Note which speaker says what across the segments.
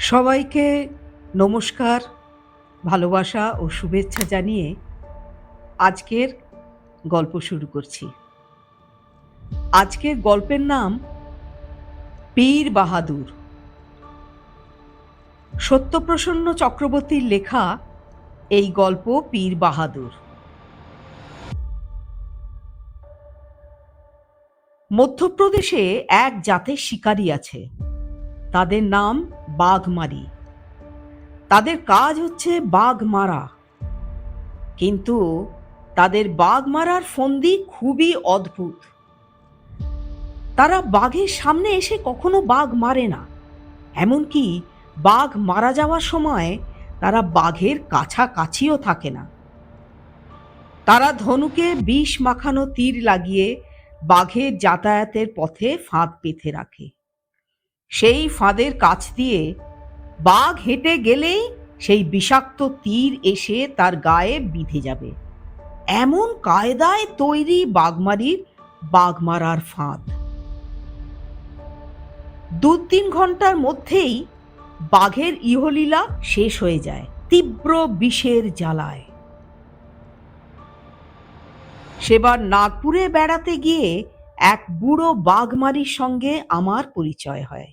Speaker 1: সবাইকে নমস্কার, ভালোবাসা ও শুভেচ্ছা জানিয়ে আজকের গল্প শুরু করছি। আজকের গল্পের নাম পীর বাহাদুর। সত্যপ্রসন্ন চক্রবর্তীর লেখা এই গল্প পীর বাহাদুর। মধ্যপ্রদেশে এক জাতের শিকারী আছে। তাদের নাম বাঘমারি। তাদের কাজ হচ্ছে বাঘ মারা কিন্তু তাদের বাঘ মারার ফন্দি খুবই অদ্ভুত। তারা বাঘের সামনে এসে কখনো বাঘ মারে না। এমনকি বাঘ মারা যাওয়ার সময় তারা বাঘের কাছাকাছিও থাকে না। তারা ধনুকে বিষ মাখানো তীর লাগিয়ে বাঘের যাতায়াতের পথে ফাঁদ পেতে রাখে। সেই ফাঁদের কাছ দিয়ে বাঘ হেঁটে গেলেই সেই বিষাক্ত তীর এসে তার গায়ে বিঁধে যাবে। এমন কায়দায় তৈরি বাঘমারির বাঘমারার ফাঁদ। দু তিন ঘণ্টার মধ্যেই বাঘের ইহলীলা শেষ হয়ে যায় তীব্র বিষের জ্বালায়। সেবার নাগপুরে বেড়াতে গিয়ে এক বুড়ো বাঘমারির সঙ্গে আমার পরিচয় হয়।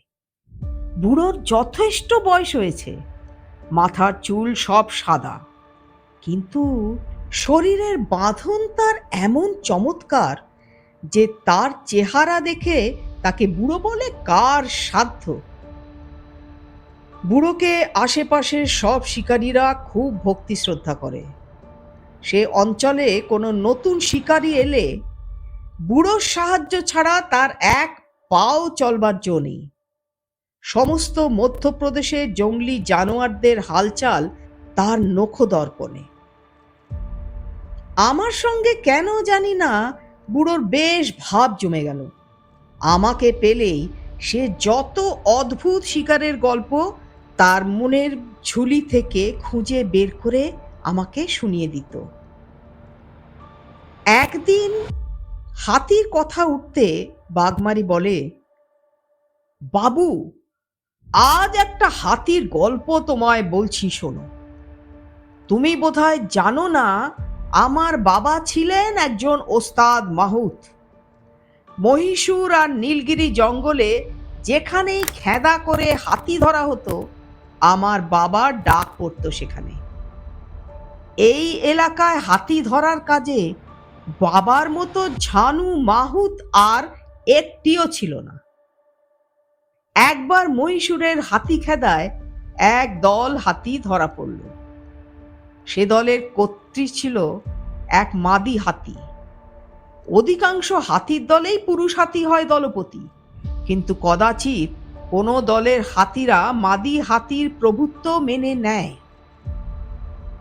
Speaker 1: বুড়োর যথেষ্ট বয়স হয়েছে। মাথার চুল সব সাদা। কিন্তু শরীরের বাঁধন তার এমন চমৎকার যে তার চেহারা দেখে তাকে বুড়ো বলে কার সাধ্য। বুড়োকে আশেপাশের সব শিকারীরা খুব ভক্তি শ্রদ্ধা করে। সে অঞ্চলে কোনো নতুন শিকারী এলে বুড়োর সাহায্য ছাড়া তার এক পাও চলবার জো নেই। সমস্ত মধ্যপ্রদেশে জঙ্গলি জানোয়ারদের হালচাল তার নখদর্পণে। আমার সঙ্গে কেন জানি না বুড়োর বেশ ভাব জমে গেল। আমাকে পেলেই সে যত অদ্ভুত শিকারের গল্প তার মনের ঝুলি থেকে খুঁজে বের করে আমাকে শুনিয়ে দিত। একদিন হাতির কথা উঠতে বাঘমারি বলে, বাবু আজ একটা হাতির গল্প তোমায় বলছি, শোনো। তুমি বোধহয় জানো না, আমার বাবা ছিলেন একজন ওস্তাদ মাহুত। মহীশূর আর নীলগিরি জঙ্গলে যেখানেই খেদা করে হাতি ধরা হতো, আমার বাবার ডাক পড়তো সেখানে। এই এলাকায় হাতি ধরার কাজে বাবার মতো ঝানু মাহুত আর একটিও ছিল না। একবার মহীশূরের হাতি খেদায় এক দল হাতি ধরা পড়ল। সে দলের কর্ত্রী ছিল এক মাদি হাতি। অধিকাংশ হাতির দলেই পুরুষ হাতি হয় দলপতি, কিন্তু কদাচিৎ কোনো দলের হাতিরা মাদি হাতির প্রভুত্ব মেনে নেয়।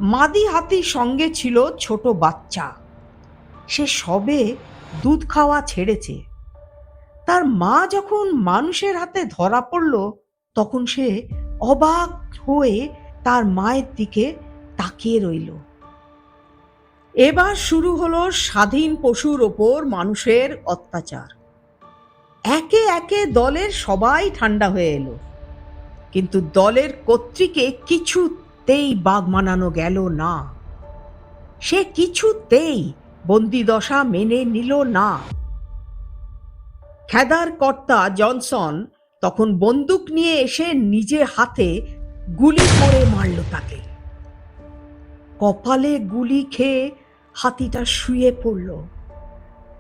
Speaker 1: মাদি হাতির সঙ্গে ছিল ছোট বাচ্চা। সে সবে দুধ খাওয়া ছেড়েছে। তার মা যখন মানুষের হাতে ধরা পড়ল, তখন সে অবাক হয়ে তার মায়ের দিকে তাকিয়ে রইল। এবার শুরু হলো স্বাধীন পশুর ওপর মানুষের অত্যাচার। একে একে দলের সবাই ঠান্ডা হয়ে এলো। কিন্তু দলের কর্তৃকে কিছুতেই বাঘ মানানো গেল না। সে কিছুতেই বন্দিদশা মেনে নিল না। খেদার কর্তা জনসন তখন বন্দুক নিয়ে এসে নিজে হাতে গুলি করে মারল তাকে। কপালে গুলি খেয়ে হাতিটা শুয়ে পড়ল।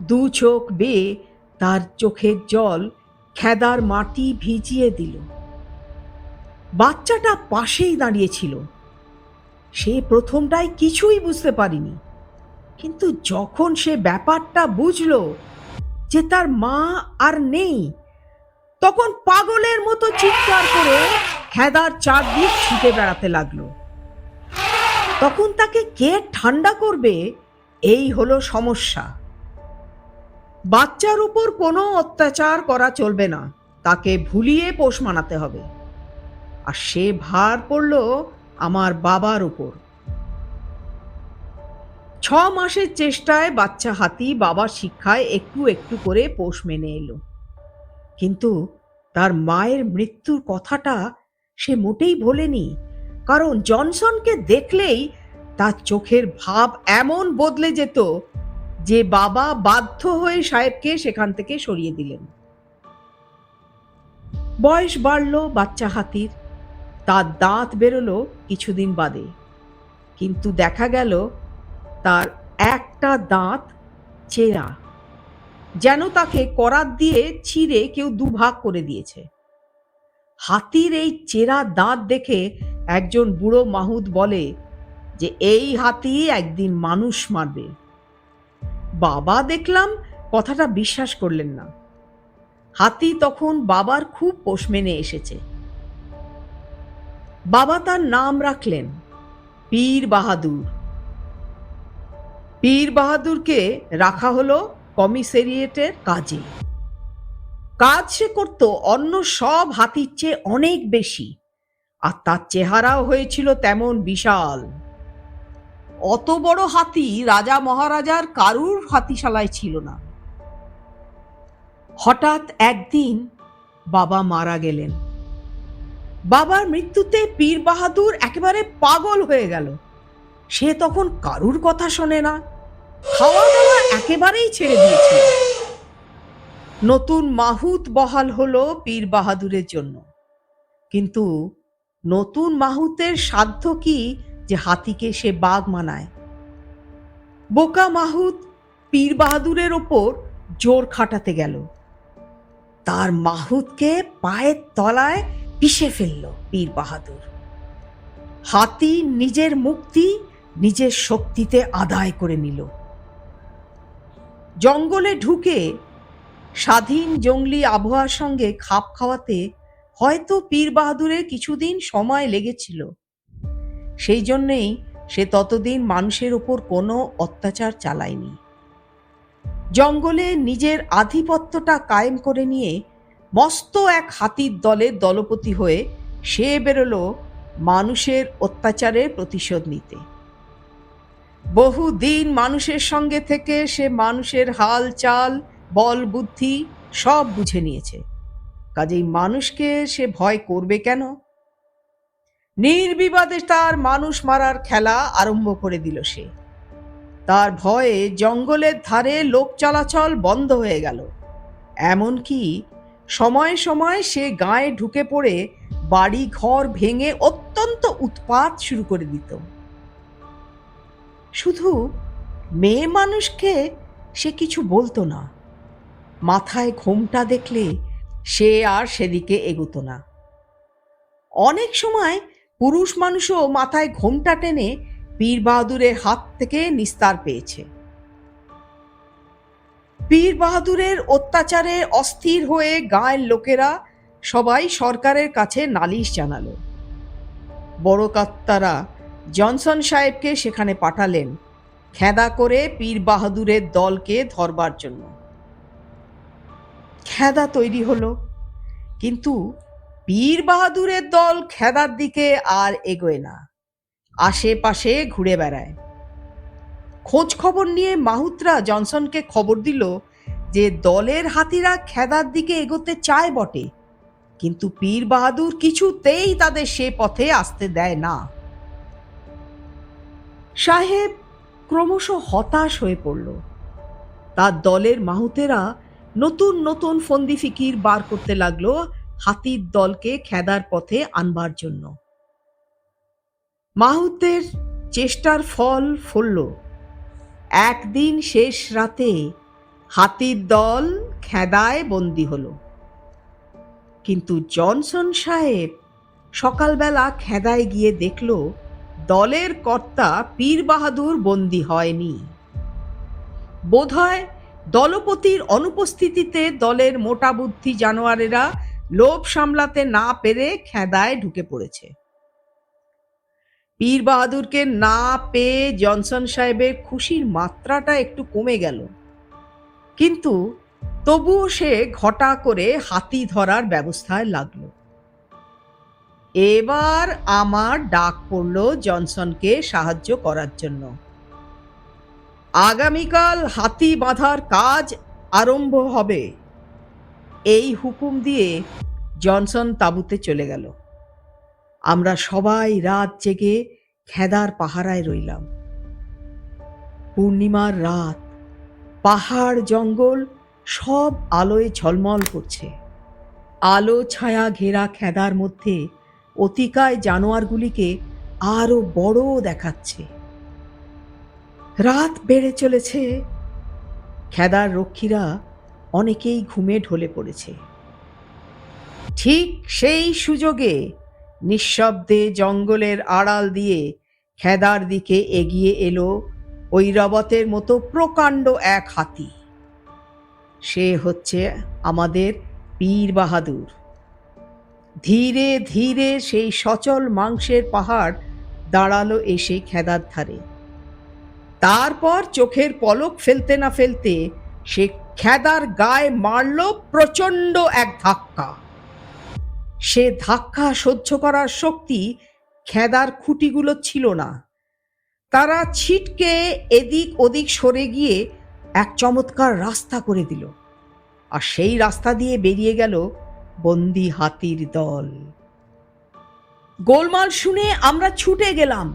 Speaker 1: দু চোখ বেয়ে তার চোখের জল খেদার মাটি ভিজিয়ে দিল। বাচ্চাটা পাশেই দাঁড়িয়েছিল সে প্রথমটাই কিছুই বুঝতে পারিনি। কিন্তু যখন সে ব্যাপারটা বুঝলো যে তার মা আর নেই। তখন পাগলের মতো চিৎকার করে খেদার চারদিক ছুটে বেড়াতে লাগল। তখন তাকে কে ঠান্ডা করবে? এই হলো সমস্যা। বাচ্চার উপর কোনো অত্যাচার করা চলবে না। তাকে ভুলিয়ে পোষ মানাতে হবে। আর সে ভার পড়ল আমার বাবার উপর। ছ মাসের চেষ্টায় বাচ্চা হাতি বাবার শিক্ষায় একটু একটু করে পোষ মেনে এলো। কিন্তু তার মায়ের মৃত্যুর কথাটা সে মোটেই ভোলেনি। কারণ জনসনকে দেখলেই তার চোখের ভাব এমন বদলে যেত যে বাবা বাধ্য হয়ে সাহেবকে সেখান থেকে সরিয়ে দিলেন। বয়স বাড়ল বাচ্চা হাতির। তার দাঁত বেরোলো কিছুদিন বাদে। কিন্তু দেখা গেল তার একটা দাঁত চেরা, যেন তাকে করাত দিয়ে ছিঁড়ে কেউ দুভাগ করে দিয়েছে। হাতির এই চেরা দাঁত দেখে একজন বুড়ো মাহুদ বলে যে, এই হাতি একদিন মানুষ মারবে। বাবা দেখলাম কথাটা বিশ্বাস করলেন না। হাতি তখন বাবার খুব পোষ মেনে এসেছে। বাবা তার নাম রাখলেন, পীর বাহাদুর। পীর বাহাদুরকে রাখা হলো কমিসেরিয়েটের কাজে। কাজ সে করত অন্য সব হাতির চেয়ে অনেক বেশি, আর তার চেহারাও হয়েছিল তেমন বিশাল। অত বড় হাতি রাজা মহারাজার কারুর হাতিশালায় ছিল না। হঠাৎ একদিন বাবা মারা গেলেন। বাবার মৃত্যুতে পীর বাহাদুর একেবারে পাগল হয়ে গেল। সে তখন কারুর কথা শোনে না। খাওয়া দাওয়া একেবারেই ছেড়ে দিয়েছিল। নতুন মাহুত বহাল হলো পীর বাহাদুরের জন্য। কিন্তু নতুন মাহুতের সাধ্য কি যে হাতিকে সে বাঘ মানায়? বোকা মাহুত পীর বাহাদুরের ওপর জোর খাটাতে গেল। তার মাহুতকে পায়ের তলায় পিষে ফেলল পীর বাহাদুর। হাতি নিজের মুক্তি নিজের শক্তিতে আদায় করে নিল। জঙ্গলে ঢুকে স্বাধীন জঙ্গলি আবহাওয়ার সঙ্গে খাপ খাওয়াতে হয়তো পীর বাহাদুরের কিছুদিন সময় লেগেছিল। সেই জন্যেই সে ততদিন মানুষের ওপর কোনো অত্যাচার চালায়নি। জঙ্গলে নিজের আধিপত্যটা কায়েম করে নিয়ে মস্ত এক হাতির দলের দলপতি হয়ে সে বেরোলো মানুষের অত্যাচারের প্রতিশোধ নিতে। বহু দিন মানুষের সঙ্গে থেকে সে মানুষের হাল চাল, বল, বুদ্ধি সব বুঝে নিয়েছে। কাজেই মানুষকে সে ভয় করবে কেন? নির্বিবাদে তার মানুষ মারার খেলা আরম্ভ করে দিল সে। তার ভয়ে জঙ্গলের ধারে লোক চলাচল বন্ধ হয়ে গেল। এমনকি সময়ে সময় সে গায়ে ঢুকে পড়ে বাড়ি ঘর ভেঙে অত্যন্ত উৎপাত শুরু করে দিত। শুধু মেয়ে মানুষকে সে কিছু বলতো না। মাথায় ঘোমটা দেখলে সে আর সেদিকে এগোতো না। অনেক সময় পুরুষ মানুষও মাথায় ঘোমটা টেনে পীর বাহাদুরের হাত থেকে নিস্তার পেয়েছে। পীর বাহাদুরের অত্যাচারে অস্থির হয়ে গায়ের লোকেরা সবাই সরকারের কাছে নালিশ জানালো। বড় কাত্তারা জনসন সাহেবকে সেখানে পাঠালেন। খেদা করে পীর বাহাদুরের দলকে ধরবার জন্য। খেদা তৈরি হলো। কিন্তু পীর বাহাদুরের দল খেদার দিকে আর এগোয় না। আশেপাশে ঘুরে বেড়ায়। খোঁজ খবর নিয়ে মাহুতরা জনসনকে খবর দিল যে দলের হাতিরা খেদার দিকে এগোতে চায় বটে। কিন্তু পীর বাহাদুর কিছুতেই তাদের সে পথে আসতে দেয় না। সাহেব ক্রমশ হতাশ হয়ে পড়ল। তার দলের মাহুতেরা নতুন নতুন ফন্দি ফিকির বার করতে লাগল হাতির দলকে খেদার পথে আনবার জন্য। মাহুতের চেষ্টার ফল ফলল। একদিন শেষ রাতে হাতির দল খেদায় বন্দি হলো। কিন্তু জনসন সাহেব সকালবেলা খেদায় গিয়ে দেখল দলের কর্তা পীর বাহাদুর বন্দী হয়নি। বোধহয় দলপতির অনুপস্থিতিতে দলের মোটা বুদ্ধি জানোয়ারেরা লোভ সামলাতে না পেরে খেদায় ঢুকে পড়েছে। পীর বাহাদুরকে না পেয়ে জনসন সাহেবের খুশির মাত্রাটা একটু কমে গেল। কিন্তু তবুও সে ঘটা করে হাতি ধরার ব্যবস্থায় লাগল। এবার আমার ডাক পড়ল জনসনকে সাহায্য করার জন্য। আগামীকাল হাতি বাঁধার কাজ আরম্ভ হবে। এই হুকুম দিয়ে জনসন তাঁবুতে চলে গেল। আমরা সবাই রাত জেগে খেদার পাহারায় রইলাম। পূর্ণিমার রাত, পাহাড়, জঙ্গল সব আলোয় ঝলমল করছে। আলো ছায়া ঘেরা খেদার মধ্যে অতিকায় জানোয়ারগুলিকে আরও বড় দেখাচ্ছে। রাত বেড়ে চলেছে। খেদার রক্ষীরা অনেকেই ঘুমে ঢলে পড়েছে। ঠিক সেই সুযোগে নিঃশব্দে জঙ্গলের আড়াল দিয়ে খেদার দিকে এগিয়ে এলো ঐরাবতের মতো প্রকাণ্ড এক হাতি। সে হচ্ছে আমাদের পীর বাহাদুর ধীরে ধীরে সেই সচল মাংসের পাহাড় দাঁড়াল এসে খেদার ধারে। তারপর চোখের পলক ফেলতে না ফেলতে সে খেদার গায়ে মারল প্রচণ্ড এক ধাক্কা। সে ধাক্কা সহ্য করার শক্তি খেদার খুঁটিগুলো ছিল না। তারা ছিটকে এদিক ওদিক সরে গিয়ে এক চমৎকার রাস্তা করে দিল। আর সেই রাস্তা দিয়ে বেরিয়ে গেল বন্দি হাতির দল। গোলমাল শুনে আমরা ছুটে গেলাম।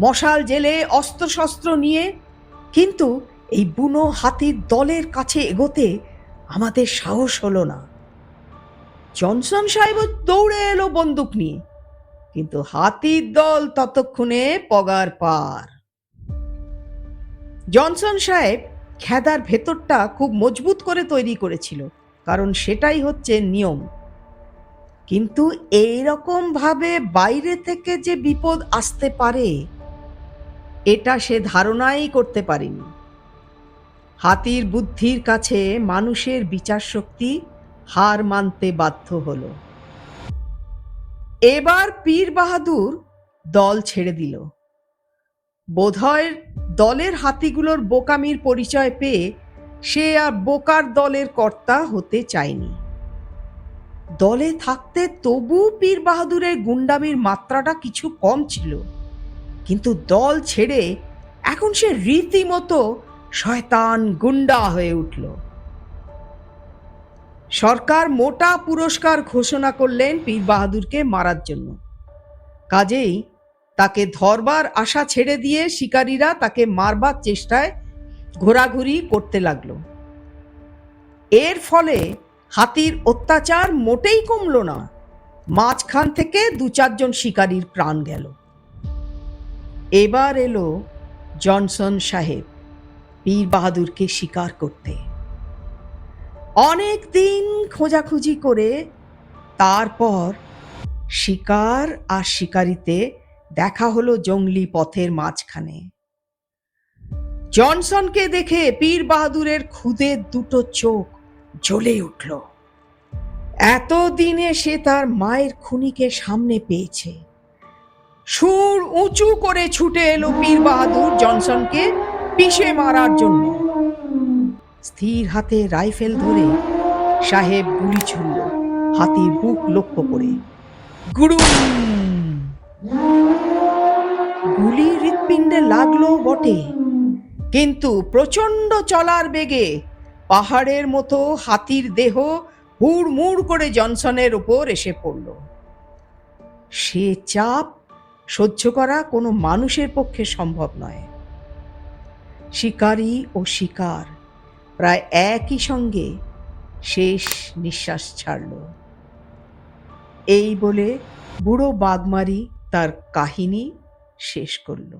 Speaker 1: মশাল জেলে অস্ত্রশস্ত্র নিয়ে, কিন্তু এই বুনো হাতির দলের কাছে এগোতে আমাদের সাহস হলো না। জনসন সাহেব দৌড়ে এলো বন্দুক নিয়ে, কিন্তু হাতির দল ততক্ষণে পগার পার। জনসন সাহেব খেদার ভেতরটা খুব মজবুত করে তৈরি করেছিল। কারণ সেটাই হচ্ছে নিয়ম। কিন্তু এই ভাবে বাইরে থেকে যে বিপদ আসতে পারে, এটা সে ধারণাই করতে পারেনি। হাতির বুদ্ধির কাছে মানুষের বিচার শক্তি হার মানতে বাধ্য হলো। এবার পীর বাহাদুর দল ছেড়ে দিল। বোধহয় দলের হাতিগুলোর বোকামির পরিচয় পেয়ে সে আর বোকার দলের কর্তা হতে চায়নি। দলে থাকতে তবু পীর বাহাদুরের গুন্ডামির মাত্রাটা কিছু কম ছিল। কিন্তু দল ছেড়ে এখন সে রীতিমতো শয়তান গুন্ডা হয়ে উঠল। সরকার মোটা পুরস্কার ঘোষণা করলেন পীর বাহাদুরকে মারার জন্য। কাজেই তাকে ধরবার আশা ছেড়ে দিয়ে শিকারীরা তাকে মারবার চেষ্টায় ঘোরাঘুরি করতে লাগল। এর ফলে হাতির অত্যাচার মোটেই কমলো না। মাঝখান থেকে দু চারজন শিকারীর প্রাণ গেল। এবার এলো জনসন সাহেব, পীর বাহাদুরকে শিকার করতে। অনেক দিন খোঁজাখুঁজি করে তারপর শিকার আর শিকারিতে দেখা হলো জঙ্গলি পথের মাঝখানে। জনসনকে দেখে পীর বাহাদুরের খুদে দুটো চোখ জ্বলে উঠল। এতদিনে সে তার মায়ের খুনিকে সামনে পেয়েছে। সুর উঁচু করে ছুটে এলো পীর বাহাদুর জনসনকে পিষে মারার জন্য। স্থির হাতে রাইফেল ধরে সাহেব গুলি ছুড়ল হাতির বুক লক্ষ্য করে। গুড়ুম গুলি হৃৎপিণ্ডে লাগল বটে। কিন্তু প্রচণ্ড চলার বেগে পাহাড়ের মতো হাতির দেহ হুড়মুড় করে জনসনের উপর এসে পড়ল। সে চাপ সহ্য করা কোনো মানুষের পক্ষে সম্ভব নয়। শিকারী ও শিকার প্রায় একই সঙ্গে শেষ নিঃশ্বাস ছাড়ল। এই বলে বুড়ো বাগমারি তার কাহিনী শেষ করল।